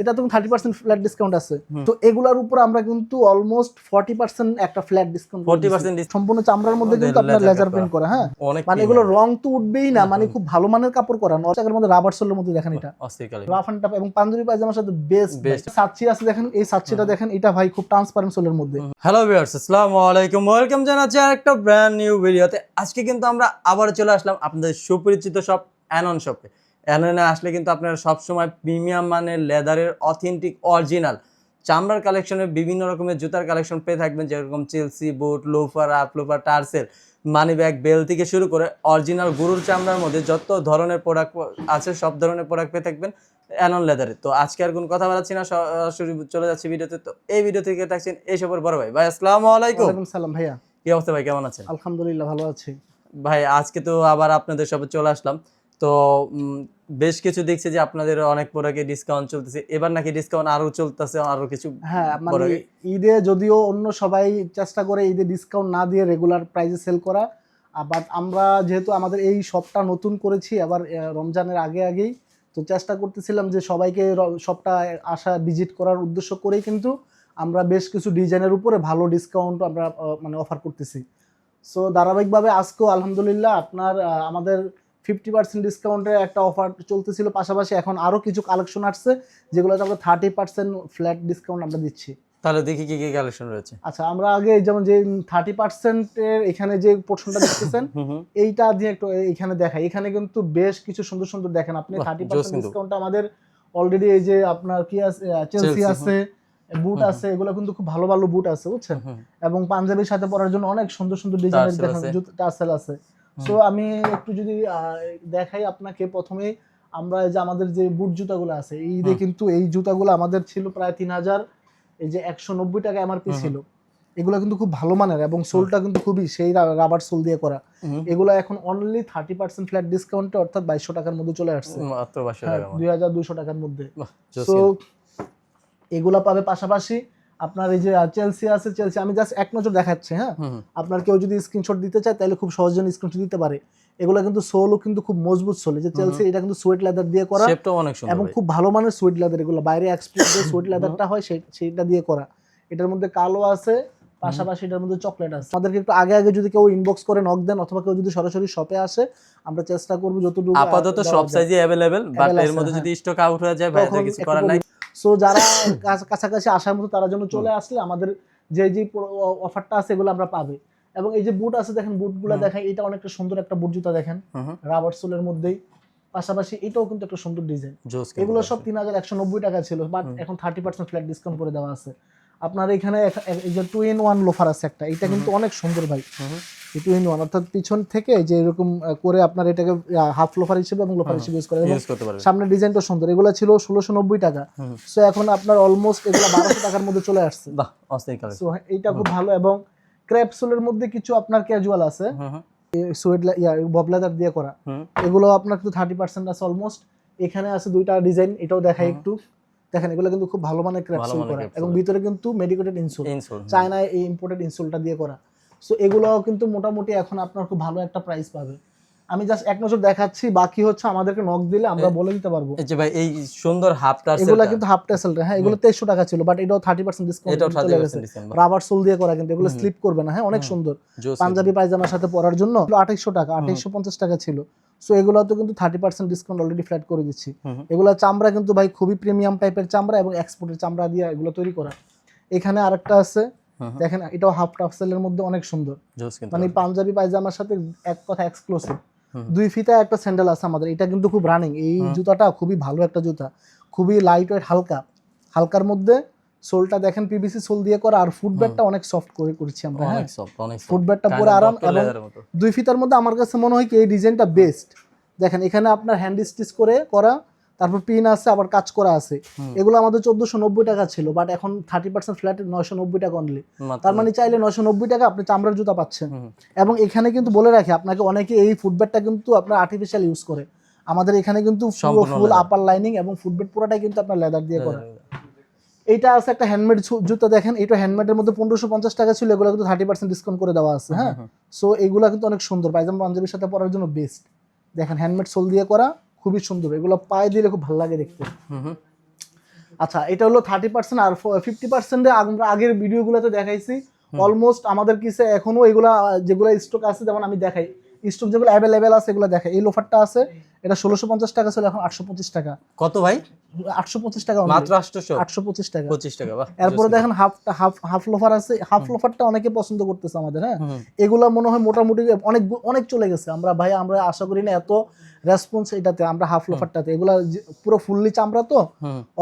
এটা তো thirty percent flat discount আছে। তো এগুলার উপর আমরা কিন্তু অলমোস্ট ফর্টি পার্সেন্ট একটা ফ্ল্যাট ডিসকাউন্ট ফোর্টি পার্সেন্ট সম্পূর্ণ চামড়ার মধ্যে কিন্তু আপনার লেজার। প্রিন্ট করা। হ্যাঁ? মানে এগুলো রং তো উঠবেই না মানে খুব ভালো মানের কাপড় করা। নটাকের মধ্যে রাবার সোলের মধ্যে দেখেন এটা। রাফ অ্যান্ড এবং পাঞ্জাবি পায়জামার সাথে বেস্ট বেস্ট সাচ্চি আছে দেখেন এই সাচ্চিটা দেখেন এটা ভাই খুব ট্রান্সপারেন্ট সোলের মধ্যে। হ্যালো ভিউয়ার্স আসসালামু আলাইকুম। ওয়েলকাম জানাচ্ছি আরেকটা ব্র্যান্ড নিউ ভিডিওতে আজকে কিন্তু আমরা আবার চলে আসলাম আপনাদের সুপরিচিত সব অ্যানন শপে অ্যাননে আসলে কিন্তু আপনারা সবসময় প্রিমিয়াম মানের লেদারের অথেন্টিক অরিজিনাল। চামড়ার কালেকশনের বিভিন্ন রকমের জুতার কালেকশন পেয়ে থাকবেন যেরকম Chelsea boot loafer up loafer tassel money bag belt থেকে শুরু করে অরিজিনাল গরুর চামড়ার মধ্যে যত ধরনের প্রোডাক্ট আছে সব ধরনের প্রোডাক্ট পেয়ে থাকবেন অ্যানন লেদারে। তো আজকে আর কোনো কথা বলাচ্ছি না সরাসরি চলে যাচ্ছি ভিডিওতে। তো এই ভিডিও থেকে থাকছেন এই সবের বড় ভাই। ভাই আসসালামু আলাইকুম। সালাম ভাইয়া। কি অবস্থা ভাই কেমন আছেন? আলহামদুলিল্লাহ ভালো আছি। ভাই আজকে তো আবার আপনাদের সবে চলে আসলাম। তো বেশ কিছু দেখছি যে আপনাদের অনেক প্রোডাক্টে ডিসকাউন্ট চলতেছে। এবার নাকি ডিসকাউন্ট আরও চলতেছে আরও কিছু হ্যাঁ মানে ঈদে যদিও অন্য সবাই চেষ্টা করে ঈদে ডিসকাউন্ট না দিয়ে রেগুলার প্রাইসে সেল করা বাট আমরা যেহেতু আমাদের এই শপটা নতুন করেছি আবার রমজানের আগে আগেই তো চেষ্টা করতেছিলাম যে সবাইকে শপটা আসা ভিজিট করার উদ্দেশ্য করেই কিন্তু আমরা বেশ কিছু ডিজাইনের উপরে ভালো ডিসকাউন্ট আমরা মানে অফার করতেছি। সো ধারাবাহিকভাবে আজকেও আলহামদুলিল্লাহ আপনার আমাদের ফিফটি পার্সেন্ট ডিসকাউন্টের একটা অফার চলতেছিল পাশাপাশি এখন আরও কিছু কালেকশন আসছে যেগুলোতে আমরা থার্টি পার্সেন্ট ফ্ল্যাট ডিসকাউন্ট আমরা দিচ্ছি। তাহলে দেখি কি কি কালেকশন রয়েছে। আচ্ছা আমরা আগে যেমন যে থার্টি পার্সেন্টের এখানে যে পোর্শনটা দেখতেছেন এইটা দিয়ে একটু এখানে দেখাই। এখানে কিন্তু বেশ কিছু সুন্দর সুন্দর দেখেন আপনি থার্টি পার্সেন্ট। ডিসকাউন্ট আমাদের অলরেডি এই যে আপনার কি আছে চেলসি আছে বুট আছে এগুলো কিন্তু খুব ভালো ভালো বুট আছে বুঝছেন? এবং পাঞ্জাবির সাথে পরার জন্য অনেক সুন্দর সুন্দর ডিজাইনের দেখেন আছে। জুতো টার্সেল আছে। সো আমি একটু যদি দেখাই আপনাকে প্রথমে আমরা যে আমাদের যে বুট জুতাগুলো আছে এই ঈদে কিন্তু এই জুতাগুলো আমাদের ছিল প্রায় তিন হাজার এই যে একশো নব্বই টাকা এমআরপি। ছিল। এগুলো কিন্তু খুব ভালো মানের এবং সোলটা কিন্তু খুবই সেই রাবার সোল দিয়ে করা। এগুলো এখন অনলি থার্টি পার্সেন্ট ফ্ল্যাট ডিসকাউন্টে অর্থাৎ বাইশশো টাকার মধ্যে চলে আসছে। হ্যাঁ। দুই হাজার দুশো টাকার মধ্যে। সো এগুলা পাবে পাশাপাশি আপনার এই যে চেলসি আছে চেলসি আমি জাস্ট এক নজর দেখাচ্ছি হ্যাঁ। আপনার কেউ যদি স্ক্রিনশট দিতে চায় তাহলে খুব সহজে স্ক্রিনশট দিতে পারে। এগুলো কিন্তু সোলও কিন্তু খুব মজবুত সোল যে চেলসি এটা কিন্তু সোয়েট লেদার দিয়ে করা। শেপটাও অনেক সুন্দর এবং খুব ভালো মানের সুইট লেদার এগুলো। বাইরে এক্সপোর্ট যে সুইট লেদারটা হয় সেইটা দিয়ে করা। এটার মধ্যে কালো আছে পাশাপাশি এটার মধ্যে চকলেট আছে। আমাদেরকে একটু আগে আগে যদি কেউ ইনবক্স করে নক দেন অথবা কেউ যদি সরাসরি শপে আসে আমরা চেষ্টা করব যতটুকু আপাতত সব সাইজে অ্যাভেলেবেল বাট এর মধ্যে যদি স্টক আউট হয়ে যায় ভাই কিছু করার নাই। সো যারা কাছাকাছি আসার মতো তারা জন্য চলে আসলে আমাদের যে যে অফারটা আছে এগুলো আমরা পাবে। এবং এই যে বুট আছে দেখেন বুটগুলো। দেখেন এটা অনেকটা সুন্দর একটা বুট জুতা দেখেন। রাবার সোলের মধ্যেই। পাশাপাশি এটাও কিন্তু একটা সুন্দর ডিজাইন এগুলো সব তিন হাজার একশো নব্বই টাকা ছিল বাট এখন থার্টি পার্সেন্ট ফ্ল্যাট ডিসকাউন্ট করে দেওয়া আছে। আপনার এখানে এই যে টু ইন ওয়ান লোফার আছে একটা এটা কিন্তু অনেক সুন্দর ভাই। টু ইন ওয়ান অর্থাৎ পিছন থেকে যে এরকম করে আপনার এটাকে হাফ লোফার হিসেবে এবং লোফার হিসেবে ইউজ করে সামনের ডিজাইনটা সুন্দর। এগুলো ছিল ষোলোশো নব্বই টাকা। সো এখন আপনার অলমোস্ট এগুলো বারোশো টাকার মধ্যে চলে আসছে। সো এইটা খুব ভালো এবং ক্র্যাপসোলের মধ্যে কিছু আপনার ক্যাজুয়াল আছে। হুম হুম। সোয়েট ইয়া বব দিয়ে করা। এগুলো আপনার কিন্তু থার্টি পার্সেন্ট আছে অলমোস্ট এখানে আছে দুইটা ডিজাইন এটাও দেখাই একটু। দেখেন এগুলো কিন্তু খুব ভালো মানের ক্র্যাপসোল করা। এবং ভিতরে কিন্তু মেডিকেটেড ইনসোল ইনসোল চায়নায় এই ইম্পোর্টেড ইনসোলটা দিয়ে করা। সো এগুলো কিন্তু মোটামুটি এখন আপনার খুব ভালো একটা প্রাইস পাবে। আমি জাস্ট এক নজর দেখাচ্ছি বাকি হচ্ছে আমাদেরকে নক দিলে আমরা বলে দিতে পারব। এই যে ভাই এই সুন্দর হাফ টার্সেল এগুলো কিন্তু হাফ টেসেল হ্যাঁ এগুলো তেইশশো টাকা ছিল বাট এটাও থার্টি পার্সেন্ট ডিসকাউন্ট এটাও 30% ডিসকাউন্ট রাবার সোল দিয়ে করা কিন্তু এগুলো স্লিপ করবে না হ্যাঁ অনেক সুন্দর। পাঞ্জাবি পায়জামার সাথে পরার জন্য আঠাইশশো টাকা আঠাইশশো পঞ্চাশ টাকা ছিল। সো এগুলো তো কিন্তু thirty percent discount already flat করে দিচ্ছি। এগুলো চামড়া কিন্তু ভাই খুবই প্রিমিয়াম টাইপের চামড়া এবং এক্সপোর্টের চামড়া দিয়ে এগুলো তৈরি করা। এখানে আরেকটা আছে। দেখেন এটাও হাফ টাফসেলের মধ্যে অনেক সুন্দর। মানে পাঞ্জাবি পায়জামার সাথে এক কথা এক্সক্লুসিভ দুই ফিতা একটা স্যান্ডেল আছে আমাদের এটা কিন্তু খুব রানিং এই জুতাটা খুবই ভালো একটা জুতা। খুবই লাইট ওয়েট হালকা। হালকার মধ্যে সোলটা দেখেন পিভিসি সোল দিয়ে করা আর ফুটব্যাটটা অনেক সফট করে করেছি আমরা হ্যাঁ? অনেক সফট অনেক soft। ফুটব্যাটটা কানের পরে আরাম এবং। দুই ফিতার মধ্যে আমার কাছে মনে হয় কি এই ডিজাইনটা বেস্ট দেখেন এখানে আপনার হ্যান্ড স্টিচ করে করা তারপর পিন আছে আবার কাজ করা আছে। এগুলো আমাদের চোদ্দশো নব্বই টাকা ছিল বাট এখন থার্টি পার্সেন্ট ফ্ল্যাট নয়শো নব্বই টাকা অনলি তার মানে চাইলে নয়শো নব্বই টাকা আপনি চামড়ার জুতা পাচ্ছেন। এবং এখানে কিন্তু বলে রাখি আপনাকে অনেকে এই ফুটব্যাটটা কিন্তু আপনার আর্টিফিশিয়াল ইউজ করে। আমাদের এখানে কিন্তু ফুল আপার লাইনিং এবং ফুটব্যাট পুরোটাই কিন্তু আপনার লেদার দিয়ে করা। এইটা আছে একটা হ্যান্ডমেড জুতা দেখেন এটা হ্যান্ডমেডের মধ্যে পনেরোশো পঞ্চাশ টাকা ছিল এগুলো কিন্তু থার্টি পার্সেন্ট ডিসকাউন্ট করে দেওয়া আছে হ্যাঁ? সো এইগুলো কিন্তু অনেক সুন্দর পায়জামা পাঞ্জাবির সাথে পরার জন্য বেস্ট দেখেন হ্যান্ডমেড সোল দিয়ে করা। খুবই সুন্দর এগুলো পায়ে দিলে খুব ভালো লাগে দেখতে। আচ্ছা এটা হলো থার্টি পার্সেন্ট আর ফিফটি পার্সেন্টে আমরা আগের ভিডিওগুলোতে দেখাইছি। অলমোস্ট আমাদের কিসে এখনও এগুলা যেগুলো স্টক আছে যেমন আমি দেখাই। স্টক যেগুলো অ্যাভেলেবেল আছে এগুলো দেখাই এই লোফারটা আছে এটা ষোলোশো পঞ্চাশ টাকা ছিল এখন আটশো পঁচিশ টাকা। কত ভাই? আটশো পঁচিশ টাকা মাত্র আটশোশো? আটশো পঁচিশ টাকা। পঁচিশ টাকা এরপরে দেখেন হাফ হাফ হাফ লোফার আছে। হাফ লোফারটা অনেকে পছন্দ করতেছে আমাদের হ্যাঁ? এগুলা মনে হয় মোটামুটি অনেক অনেক চলে গেছে। আমরা ভাই আমরা আশা করি না এত রেসপন্স এটাতে আমরা হাফ লোফারটাতে এগুলা পুরো ফুললি চামড়া তো।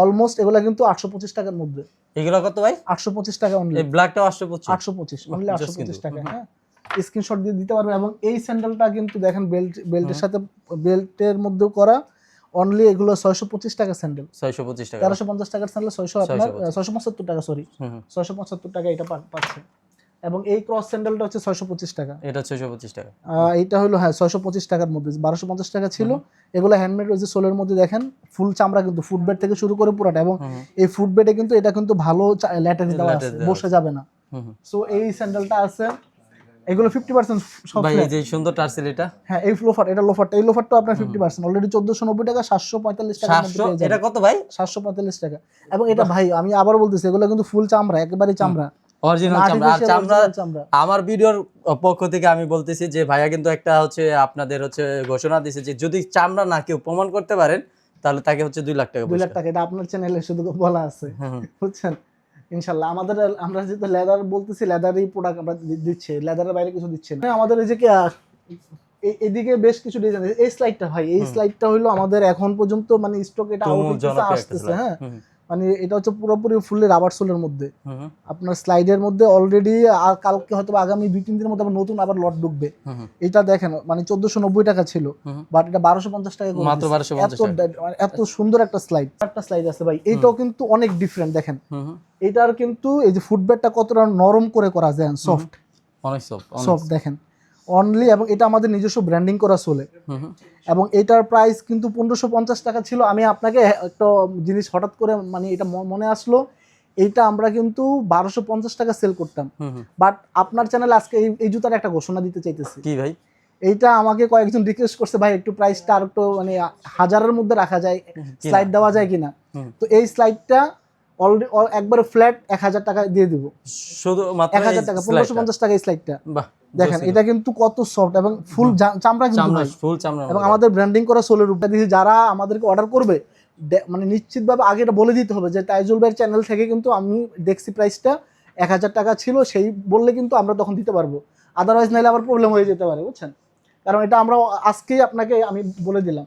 অলমোস্ট এগুলা কিন্তু আটশো পঁচিশ টাকার মধ্যে। এগুলো কত ভাই? আটশো পঁচিশ টাকা অনলি এই ব্ল্যাকটা আটশো পঁচিশ। আটশো পঁচিশ অনলি আটশো পঁচিশ। টাকা হ্যাঁ? স্ক্রিনশট দিয়ে দিতে পারবেন এবং এই স্যান্ডেলটা কিন্তু দেখেন বেল্ট বেল্টের সাথে বেল্টের মধ্যেও করা অনলি এগুলো ছয়শো পঁচিশ টাকা স্যান্ডেল ছয়শো পঁচিশ টাকা। তেরোশো পঞ্চাশ টাকার স্যান্ডেল ছয়শো আপনার 625 ছয়শো পঁচাত্তর টাকা সরি। ছয়শো পঁচাত্তর টাকা এটা পাচ্ছে। এবং এই ক্রস স্যান্ডেলটা হচ্ছে ছয়শো পঁচিশ টাকা। এটা ছয়শো পঁচিশ টাকা। এইটা হলো হ্যাঁ ছয়শো পঁচিশ টাকার মধ্যে বারোশো পঞ্চাশ টাকা ছিল। এগুলো হ্যান্ডমেড যে সোলের মধ্যে দেখেন ফুল চামড়া কিন্তু ফুটবেড থেকে শুরু করে পুরাটা। এবং এই ফুটবেডে কিন্তু এটা কিন্তু ভালো ল্যাটেন্স দেওয়া আছে বসে যাবে না। সো এই স্যান্ডেলটা আছে এগুলো ফিফটি পার্সেন্ট সব ভাই এই যে সুন্দর টার্সেল এটা। হ্যাঁ এই লোফার এটা লোফারটা এই লোফারটা আপনার ফিফটি পার্সেন্ট অলরেডি চোদ্দশো নব্বই টাকা সাতশো পঁয়তাল্লিশ টাকা সাতশো এটা কত ভাই? সাতশো পঁয়তাল্লিশ টাকা। এবং এটা ভাই আমি আবার বলতেছি এগুলো কিন্তু ফুল চামড়া একেবারে চামড়া। অরিজিনাল চামড়া। আর চামড়া আমার ভিডিওর পক্ষ থেকে আমি বলতেছি যে ভাইয়া কিন্তু একটা হচ্ছে আপনাদের হচ্ছে ঘোষণা দিয়েছে যে যদি চামড়া না কেউ প্রমাণ করতে পারেন তাহলে তাকে হচ্ছে দুই লাখ টাকা দুই লাখ টাকা এটা আপনার চ্যানেলে শুধু বলা আছে। বুঝছেন? ইনশাল্লাহ। আমাদের আমরা যেহেতু লেদার বলতেছি লেদারই প্রোডাক্ট আমরা দিচ্ছে লেদারের বাইরে কিছু দিচ্ছে না। আমাদের এই যে এদিকে বেশ কিছু ডিজাইন এই স্লাইডটা ভাই এই স্লাইডটা হলো আমাদের এখন পর্যন্ত মানে স্টক এটা আউট আসতেছে হ্যাঁ। মানে এটা হচ্ছে পুরোপুরি ফুললি রাবার সোলের মধ্যে। আপনার স্লাইডের মধ্যে অলরেডি আর কালকে হয়তো আগামী দুই তিন দিনের মধ্যে আবার নতুন আবার লট ঢুকবে। এটা দেখেন মানে চোদ্দশো নব্বই টাকা ছিল বাট এটা বারোশো পঞ্চাশ টাকা মাত্র দিছে। 1250 এত মানে এত সুন্দর একটা স্লাইড একটা স্লাইড আছে ভাই এটাও কিন্তু অনেক ডিফারেন্ট দেখেন। এটার কিন্তু এই যে ফুটবেডটা কতটা নরম করে করা যায় সফট অনেক অনেক- সফট দেখেন। অনলি এবং এটা আমাদের নিজস্ব ব্র্যান্ডিং করা চলে। এবং এটার প্রাইস কিন্তু পনেরোশো পঞ্চাশ টাকা ছিল। আমি আপনাকে একটা জিনিস হঠাৎ করে মানে এটা মনে আসলো এইটা আমরা কিন্তু বারোশো পঞ্চাশ টাকা সেল করতাম। বাট আপনার চ্যানেলে আজকে এই এই জুতার একটা ঘোষণা দিতে চাইতেছি। কি ভাই? এইটা আমাকে কয়েকজন রিকোয়েস্ট করছে ভাই একটু প্রাইসটা আর একটু মানে হাজারের মধ্যে রাখা যায় স্লাইড দেওয়া যায় কিনা? তো এই স্লাইডটা অলরেডি একবারে ফ্ল্যাট এক হাজার টাকা দিয়ে দিব। শুধু এক হাজার টাকা পনেরোশো পঞ্চাশ টাকা এই স্লাইডটা বাহ। দেখেন এটা কিন্তু কত সফট এবং ফুল চামড়া কিন্তু ভাই। ফুল চামড়া এবং আমাদের। ব্র্যান্ডিং করা সোলের উপরে দিয়েছি যারা আমাদেরকে অর্ডার করবে মানে নিশ্চিতভাবে আগে এটা বলে দিতে হবে যে তাইজুল ভাইয়ের চ্যানেল থেকে কিন্তু আমি দেখছি প্রাইসটা এক হাজার টাকা ছিল সেই বললে কিন্তু আমরা তখন দিতে পারব। আদারওয়াইজ নাহলে আবার প্রবলেম হয়ে যেতে পারে বুঝছেন? কারণ এটা আমরা আজকেই আপনাকে আমি বলে দিলাম।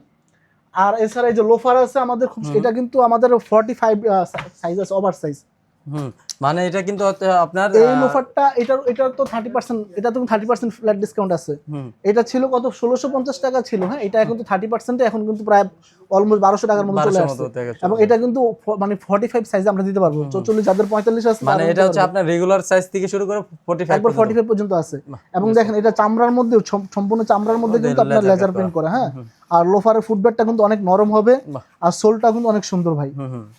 আর এছাড়া এই যে লোফার আছে আমাদের খুব এটা কিন্তু আমাদের ফর্টি ফাইভ সাইজ আছে ওভার সাইজ হুম। মানে এটা কিন্তু আপনার এই লোফারটা এটার এটার তো থার্টি পার্সেন্ট এটা তো থার্টি পার্সেন্ট ফ্ল্যাট ডিসকাউন্ট আছে। এটা ছিল কত? ষোলোশো পঞ্চাশ টাকা ছিল হ্যাঁ? এটা এখন তো থার্টি পার্সেন্ট এখন কিন্তু প্রায় অলমোস্ট বারোশো টাকার মতো চলে আসছে। এবং এটা কিন্তু মানে ফর্টি ফাইভ সাইজ আমরা দিতে পারব। চৌচল্লিশ যাদের পঁয়তাল্লিশ আছে মানে এটা হচ্ছে আপনার রেগুলার সাইজ থেকে শুরু করে ফোর্টি ফাইভ একবার ফর্টি ফাইভ পর্যন্ত আছে। এবং দেখেন এটা চামড়ার মধ্যে সম্পূর্ণ চামড়ার মধ্যে কিন্তু আপনার লেজার। প্রিন্ট করা হ্যাঁ? আর লোফারের ফুটব্যাটটা কিন্তু অনেক নরম হবে আর সোলটা কিন্তু অনেক সুন্দর ভাই।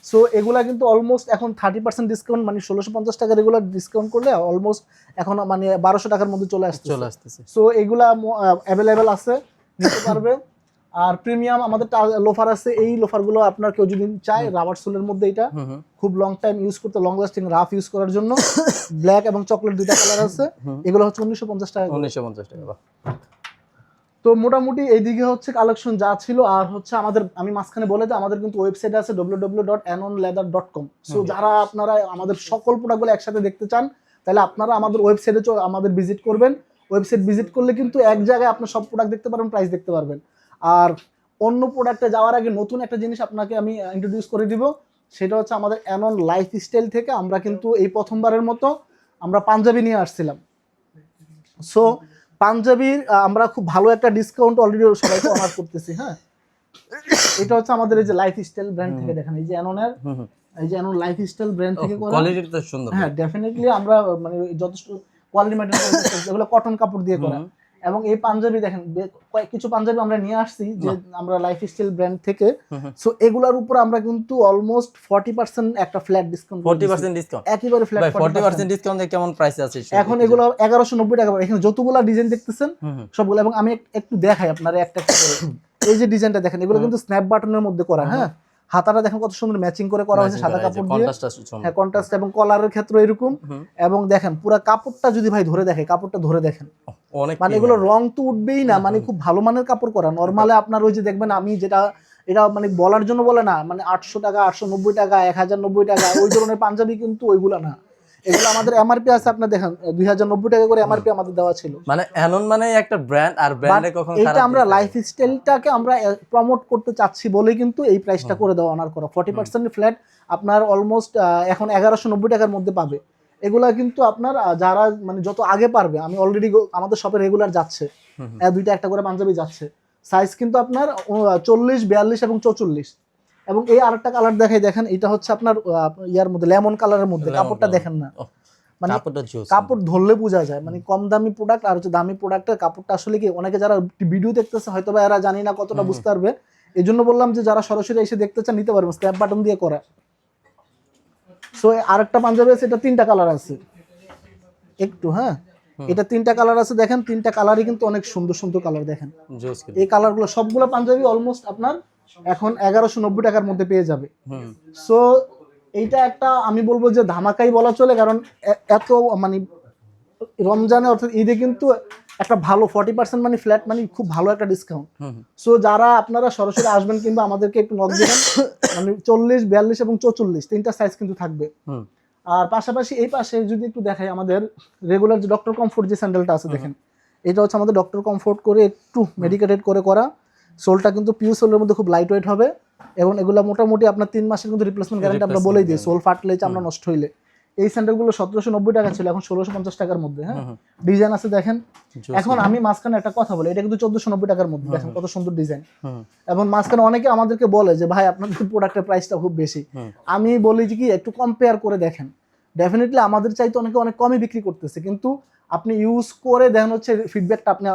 সো এগুলা কিন্তু অলমোস্ট এখন থার্টি পার্সেন্ট ডিসকাউন্ট মানে ষোলোশো পঞ্চাশ টাকা রেগুলার ডিসকাউন্ট করলে অলমোস্ট এখন মানে বারোশো টাকার মধ্যে চলে আসছে চলে আসতেছে। সো এগুলা অ্যাভেলেবেল আছে নিতে পারবে। আর প্রিমিয়াম আমাদের লোফার আছে এই লোফারগুলো আপনার কেউ যদি চায় রাবার সোলের মধ্যে এটা খুব লং টাইম ইউজ করতে লং লাস্টিং রাফ ইউজ করার জন্য। ব্ল্যাক এবং চকলেট দুইটা কালার আছে। এগুলো হচ্ছে উনিশশো পঞ্চাশ টাকা উনিশশো পঞ্চাশ টাকা। তো মোটামুটি এইদিকে হচ্ছে কালেকশন যা ছিল আর হচ্ছে আমাদের আমি মাঝখানে বলে দিই আমাদের কিন্তু ওয়েবসাইট আছে কম সো যারা আপনারা আমাদের সকল প্রোডাক্টগুলো একসাথে দেখতে চান তাহলে আপনারা আমাদের ওয়েবসাইটে আমাদের ভিজিট করবেন। ওয়েবসাইট ভিজিট করলে কিন্তু এক জায়গায় আপনার সব প্রোডাক্ট দেখতে পারবেন প্রাইস দেখতে পারবেন। আর অন্য প্রোডাক্টে যাওয়ার আগে নতুন একটা জিনিস আপনাকে আমি ইন্ট্রোডিউস করে দিব সেটা হচ্ছে আমাদের অ্যানন লাইফ স্টাইল থেকে আমরা কিন্তু এই প্রথমবারের মতো আমরা পাঞ্জাবি নিয়ে আসছিলাম। সো পাঞ্জাবির আমরা খুব ভালো একটা ডিসকাউন্ট অলরেডি সবাইকে অনার করতেছি হ্যাঁ? এটা হচ্ছে আমাদের এই যে লাইফ স্টাইল ব্র্যান্ড থেকে দেখেন এই যে অ্যাননের এই যে অ্যানোন লাইফ স্টাইল ব্র্যান্ড থেকে করা কোয়ালিটি তো সুন্দর। হ্যাঁ ডেফিনেটলি আমরা মানে যথেষ্ট কোয়ালিটি ম্যাটেরিয়াল এগুলো কটন কাপড় দিয়ে করা। এবং এই পাঞ্জাবি দেখেন কিছু পাঞ্জাবি আমরা নিয়ে আসছি যে আমরা লাইফ স্টাইল ব্র্যান্ড থেকে। সো এগুলার উপর আমরা কিন্তু অলমোস্ট ফর্টি পার্সেন্ট একটা flat discount forty percent discount একেবারে ফ্ল্যাট ভাই ফোর্টি পার্সেন্ট ডিসকাউন্ট কেমন প্রাইস আছে এখন এগুলো এগারোশো নব্বই টাকা পাবে। এখানে যতগুলা ডিজাইন দেখতেছেন সবগুলো এবং আমি একটু দেখাই আপনারা একটা একটা করে। এই যে ডিজাইনটা দেখেন এগুলো কিন্তু স্ন্যাপ বাটনের মধ্যে করা হ্যাঁ? হাতাটা দেখেন কত সুন্দর ম্যাচিং করে করা হয়েছে সাদা কাপড় দিয়ে। হ্যাঁ কন্ট্রাস্ট এবং কলারের ক্ষেত্রে এরকম। এবং দেখেন পুরো কাপড়টা যদি ভাই ধরে দেখে কাপড়টা ধরে দেখেন। অনেক মানে এগুলো রং তো উঠবেই না মানে খুব ভালো মানের কাপড় করা। নর্মালে আপনার ওই যে দেখবেন আমি যেটা এটা মানে বলার জন্য বলে না মানে আটশো টাকা আটশো নব্বই টাকা এক হাজার নব্বই টাকা ওই ধরনের পাঞ্জাবি কিন্তু ওইগুলো না। এগুলো আমাদের এমআরপি আছে আপনার দেখেন দুই হাজার নব্বই টাকা করে এমআরপি আমাদের দেওয়া ছিল। মানে এনন মানে একটা ব্র্যান্ড আর ব্র্যান্ডে কখন এইটা আমরা লাইফ স্টাইলটাকে আমরা প্রমোট করতে চাচ্ছি বলে কিন্তু এই প্রাইসটা করে দেওয়া অনার করা। ফর্টি পার্সেন্ট ফ্ল্যাট আপনার অলমোস্ট এখন এগারোশো নব্বই টাকার মধ্যে পাবে। এগুলা কিন্তু আপনার যারা মানে যত আগে পারবে আমি অলরেডি আমাদের শপে রেগুলার যাচ্ছে। দুইটা একটা করে পাঞ্জাবি যাচ্ছে। সাইজ কিন্তু আপনার চল্লিশ বিয়াল্লিশ এবং চৌচল্লিশ। এবং এই আরেকটা কালার দেখাই দেখেন এটা হচ্ছে আপনার ইয়ার মধ্যে লেমন কালারের মধ্যে কাপড়টা দেখেন না। মানে কাপড় ধরলে বোঝা যায় মানে কম দামি প্রোডাক্ট আর হচ্ছে দামি প্রোডাক্টের কাপড়টা আসলে কি অনেকে যারা ভিডিও দেখতেছে হয়তো বা এরা জানি না কতটা বুঝতে পারবে। এই জন্য বললাম যে যারা সরাসরি এসে দেখতে চান নিতে পারবেন স্ন্যাপ বাটন দিয়ে করা। সো আরেকটা পাঞ্জাবি আছে এটা তিনটা কালার আছে। একটু হ্যাঁ? এটা তিনটা কালার আছে দেখেন তিনটা কালারই কিন্তু অনেক সুন্দর সুন্দর কালার দেখেন। এই কালারগুলো সবগুলো পাঞ্জাবি অলমোস্ট আপনার এখন এগারোশো নব্বই টাকার মধ্যে পেয়ে যাবে। সো এইটা একটা আমি বলব যে ধামাকাই বলা চলে কারণ এত মানে রমজানে অর্থাৎ ঈদে কিন্তু একটা ভালো ফর্টি পার্সেন্ট মানে ফ্ল্যাট মানে খুব ভালো একটা ডিসকাউন্ট সো যারা আপনারা সরাসরি আসবেন কিংবা আমাদেরকে একটু নক দেবেন মানে চল্লিশ বিয়াল্লিশ এবং চৌচল্লিশ তিনটা সাইজ কিন্তু থাকবে। আর পাশাপাশি এই পাশে যদি একটু দেখাই আমাদের রেগুলার যে ডক্টর কমফোর্ট যে স্যান্ডেলটা আছে দেখেন। এটা হচ্ছে আমাদের ডক্টর কমফোর্ট করে একটু মেডিকেটেড করে করা। সোলটা কিন্তু পিউ সোলের মধ্যে খুব লাইট ওয়েট হবে এবং এগুলো মোটামুটি আপনার তিন মাসের কিন্তু রিপ্লেসমেন্ট গ্যারান্টি আমরা বলেই দিই সোল ফাটলে চামড়া নষ্ট হইলে। এই স্যান্ডেলগুলো সতেরোশো নব্বই টাকা ছিল এখন ষোলোশো পঞ্চাশ টাকার মধ্যে হ্যাঁ। ডিজাইন আছে দেখেন। এখন আমি মাঝখানে একটা কথা বলি এটা কিন্তু চোদ্দশো নব্বই টাকার মধ্যে দেখেন কত সুন্দর ডিজাইন এবং মাঝখানে অনেকে আমাদেরকে বলে যে ভাই আপনাদের প্রোডাক্টের প্রাইসটা খুব বেশি। আমি বলি যে কি একটু কম্পেয়ার করে দেখেন। ডেফিনেটলি আমাদের চাইতে অনেকে অনেক কমই বিক্রি করতেছে কিন্তু আপনি ইউজ করে দেখেন হচ্ছে ফিডব্যাকটা আপনি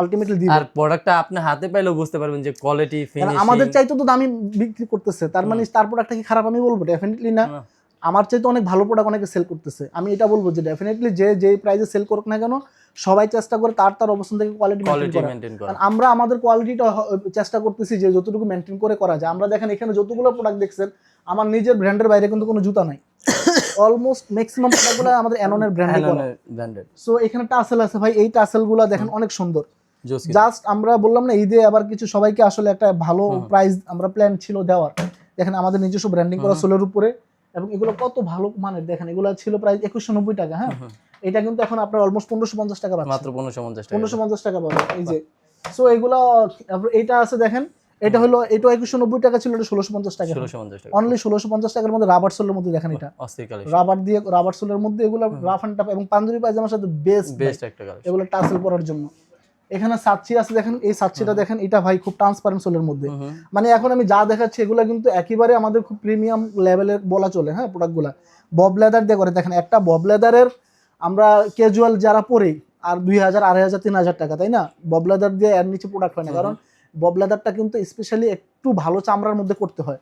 আলটিমেটলি দিবেন। আর প্রোডাক্টটা আপনি হাতে পাইলেও বুঝতে পারবেন যে কোয়ালিটি ফিনিশিং আমাদের চাইতে তো দামি বিক্রি করতেছে তার মানে তার প্রোডাক্টটা কি খারাপ আমি বলব? ডেফিনেটলি না। আমার চাইতে অনেক ভালো প্রোডাক্ট অনেকে সেল করতেছে। আমি এটা বলব যে ডেফিনেটলি যে যে প্রাইসে সেল করুক না কেন সবাই চেষ্টা করে তার তার অবস্থান থেকে কোয়ালিটি মেনটেন করা মেইনটেইন করা। কারণ আমরা আমাদের কোয়ালিটিটা চেষ্টা করতেছি যে যতটুকু মেনটেন করে করা যায়। আমরা দেখেন এখানে যতগুলো প্রোডাক্ট দেখছেন আমার নিজের ব্র্যান্ডের বাইরে কিন্তু কোনো জুতা নাই। অলমোস্ট ম্যাক্সিমাম প্রোডাক্টগুলো আমাদের অ্যাননের ব্র্যান্ডে করা। ব্র্যান্ডেড সো এখানে টাসেল আছে। ভাই এই টাসেলগুলো দেখেন অনেক সুন্দর। জাস্ট আমরা বললাম না ঈদে আবার কিছু সবাইকে আসলে একটা ভালো প্রাইস আমরা প্ল্যান ছিল দেওয়ার। দেখেন আমাদের নিজস্ব ব্র্যান্ডিং করা। সোলের উপরে। এবং এগুলো কত ভালো মানের দেখেন এগুলো ছিল প্রায় একুশশো নব্বই টাকা হ্যাঁ? এটা কিন্তু এখন আপনার অলমোস্ট পনেরোশো পঞ্চাশ টাকা পাচ্ছেন মাত্র পনেরোশো পঞ্চাশ টাকা। পনেরোশো পঞ্চাশ টাকা পাবেন এই যে। সো এগুলো এটা আছে দেখেন। এটা হলো এটা একুশশো নব্বই টাকা ছিল এটা ষোলোশো পঞ্চাশ টাকা। অনলি ষোলোশো পঞ্চাশ টাকার মধ্যে রাবার সোলের মধ্যে দেখেন এটা। রাবার দিয়ে রাবার সোলের মধ্যে এগুলো রাফ অ্যান্ড টাফ এবং পাঞ্জাবি পায়জামার সাথে বেস্ট বেস্ট একটা এগুলো টাসেল পরার জন্য। এখানে সাচ্ছি আছে দেখেন এই সাচ্ছিটা দেখেন এটা ভাই খুব ট্রান্সপারেন্ট সোলের মধ্যে। মানে এখন আমি যা দেখাচ্ছি এগুলো কিন্তু একেবারে আমাদের খুব প্রিমিয়াম লেভেলের বলা চলে হ্যাঁ প্রোডাক্টগুলো বব লেদার দিয়ে করে দেখেন একটা বব লেদারের আমরা ক্যাজুয়াল যারা পরি আর দুই হাজার আড়াই হাজার তিন হাজার টাকা তাই না? বব লেদার দিয়ে এর নিচে প্রোডাক্ট হয় না। কারণ বব লেদারটা কিন্তু স্পেশালি একটু ভালো চামড়ার মধ্যে করতে হয়।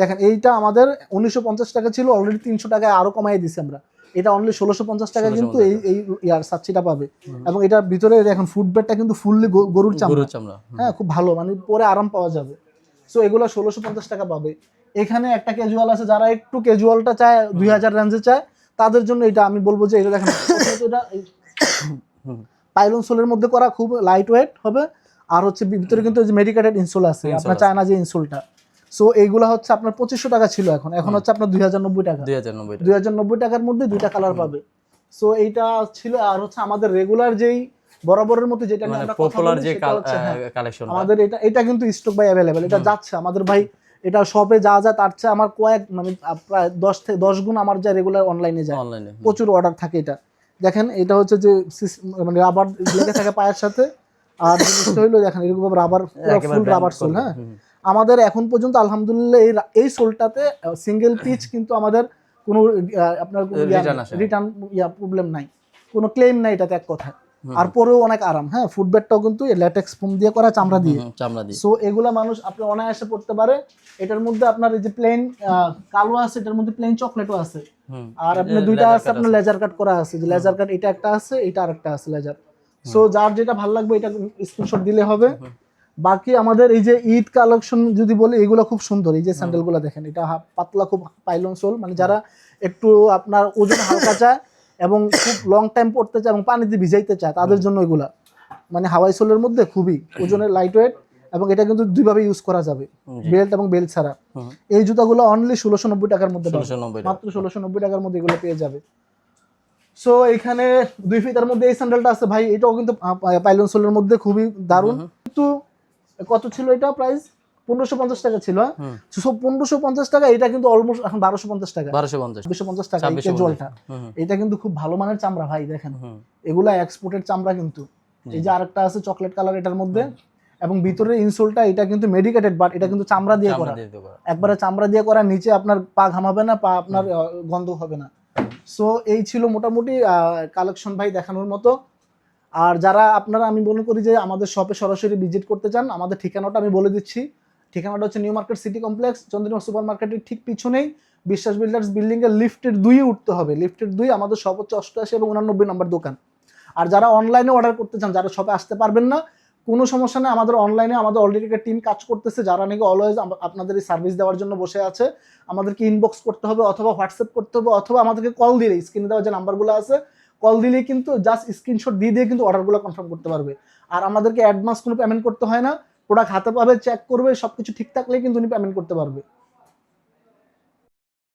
দেখেন এইটা আমাদের উনিশশো পঞ্চাশ টাকা ছিল অলরেডি তিনশো টাকায় আরও কমাই দিছি আমরা। এটা অনলি ষোলোশো পঞ্চাশ টাকা কিন্তু এই এই ইয়ার সাচ্ছিটা পাবে। এবং এটার ভিতরে দেখেন ফুটবেডটা কিন্তু ফুললি গরুর চামড়া। চামড়া হ্যাঁ খুব ভালো মানে পরে আরাম পাওয়া যাবে। সো এগুলো ষোলোশো পঞ্চাশ টাকা পাবে। এখানে একটা ক্যাজুয়াল আছে যারা একটু ক্যাজুয়ালটা চায় দুই হাজার রেঞ্জে চায় তাদের জন্য এটা আমি বলব যে এটা দেখেন এটা পাইলন সোলের মধ্যে করা খুব লাইট ওয়েট হবে। আর হচ্ছে ভিতরে কিন্তু মেডিকেটেড ইনসুল আছে আপনার। চায়না যে ইনসুলটা সো এইগুলা হচ্ছে আপনার পঁচিশশো টাকা ছিল এখন। এখন হচ্ছে আপনার দুই হাজার নব্বই টাকা। দুই হাজার নব্বই টাকার মধ্যে দুইটা কালার পাবে। সো এইটা ছিল আর হচ্ছে আমাদের রেগুলার যেই বরাবরের মতো যেটা নিয়ে মানে আমরা পপুলার যে হচ্ছে, হ্যাঁ, কালেকশন আমাদের এটা এটা কিন্তু স্টক বাই অ্যাভেলেবেল এটা যাচ্ছে। আমাদের ভাই এটা শপে যা যা তার চেয়ে আমার কয়েক মানে প্রায় দশ থেকে দশ গুণ আমার যা রেগুলার অনলাইনে যায়। প্রচুর অর্ডার থাকে এটা। দেখেন এটা হচ্ছে যে মানে রাবার লেগে থাকে পায়ের সাথে। আর জিনিসটা হইল দেখেন এরকম রাবার ফুল রাবার সোল হ্যাঁ? আমাদের এখন পর্যন্ত আলহামদুলিল্লাহ এই এই সোলটাতে সিঙ্গেল পিচ কিন্তু আমাদের কোনো আপনার। রিটার্ন ইয়া প্রবলেম নাই। কোনো ক্লেম নাই এটাতে এক কথা আর পরেও অনেক আরাম হ্যাঁ? কিন্তু ল্যাটেক্স ফোম দিয়ে করা চামড়া দিয়ে। চামড়া দিয়ে। সো এগুলা মানুষ আপনি অনায়াসে পড়তে পারে। এটার মধ্যে আপনার এই যে প্লেন কালো আছে এটার মধ্যে প্লেন চকলেটও আছে। আর আপনার দুইটা আছে আপনার লেজার কাট করা আছে। যে লেজার কাট এটা একটা আছে এটা আরেকটা আছে লেজার সো যার যেটা ভালো লাগবে এটা স্ক্রিনশট দিলে হবে। বাকি আমাদের এই যে ঈদ কালেকশন যদি বলি এগুলো খুব সুন্দর। এই যে স্যান্ডেলগুলো দেখেন এটা পাতলা খুব পাইলন সোল মানে যারা একটু আপনার ওজন হালকা চায় এবং খুব লং টাইম পড়তে চায় এবং পানিতে ভিজাইতে চায় তাদের জন্য এগুলা। মানে হাওয়াই সোলের মধ্যে খুবই ওজনের লাইট ওয়েট এবং এটা কিন্তু দুইভাবে ইউজ করা যাবে বেল্ট এবং বেল্ট ছাড়া। এই জুতাগুলো অনলি ষোলোশো নব্বই টাকার মধ্যে। মাত্র ষোলোশো নব্বই টাকার মধ্যে এগুলো পেয়ে যাবে। সো এখানে দুই ফিতার মধ্যে এই স্যান্ডেলটা আছে। ভাই এটাও কিন্তু পাইলন সোলের মধ্যে খুবই দারুণ। কিন্তু কত ছিল এটা প্রাইস পনেরোশো পঞ্চাশ টাকা ছিল। সো পনেরোশো পঞ্চাশ টাকা এটা কিন্তু অলমোস্ট এখন বারোশো পঞ্চাশ টাকা। বারোশো পঞ্চাশ। ছাব্বিশশো পঞ্চাশ টাকা এই হুম, এটা কিন্তু খুব ভালো মানের চামড়া ভাই দেখেন। এগুলা এক্সপোর্টের চামড়া কিন্তু। এই যে আরেকটা আছে চকলেট কালার এটার মধ্যে। এবং ভিতরের ইনসোলটা এটা কিন্তু মেডিকেটেড বাট এটা কিন্তু চামড়া দিয়ে করা। একবারে চামড়া দিয়ে করা নিচে আপনার পা ঘামাবে না পা আপনার গন্ধ হবে না। সো এই ছিল মোটামুটি কালেকশন ভাই দেখানোর মতো। আর যারা আপনারা, আমি মনে করি যে আমাদের শপে সরাসরি ভিজিট করতে চান, আমাদের ঠিকানাটা আমি বলে দিচ্ছি। ঠিকানাটা হচ্ছে New Market City Complex Chandrima super মার্কেটের ঠিক পিছনেই। বিশ্বাস বিল্ডার্স বিল্ডিং এর লিফটের দুইয়ে উঠতে হবে। লিফটের দুই আমাদের হচ্ছে অষ্টআশি এবং উনানব্বই নম্বর দোকান। আর যারা অনলাইনে অর্ডার করতে চান, যারা শপে আসতে পারবেন না কোনো সমস্যা নেই, আমাদের অনলাইনে আমাদের অলরেডি একটা টিম কাজ করতেছে, যারা নাকি অলওয়েজ আপনাদের এই সার্ভিস দেওয়ার জন্য বসে আছে, আমাদেরকে ইনবক্স করতে হবে অথবা হোয়াটসঅ্যাপ করতে হবে অথবা আমাদেরকে কল দিলে স্ক্রিনে দেওয়া যে নাম্বারগুলো আছে কল দিলেই কিন্তু জাস্ট স্ক্রিনশট দিয়ে দিয়ে কিন্তু অর্ডারগুলো কনফার্ম করতে পারবে। আর আমাদেরকে অ্যাডভান্স কোনো পেমেন্ট করতে হয় না প্রোডাক্ট হাতে পাবে চেক করবে সব কিছু ঠিক থাকলেই কিন্তু উনি পেমেন্ট করতে পারবে।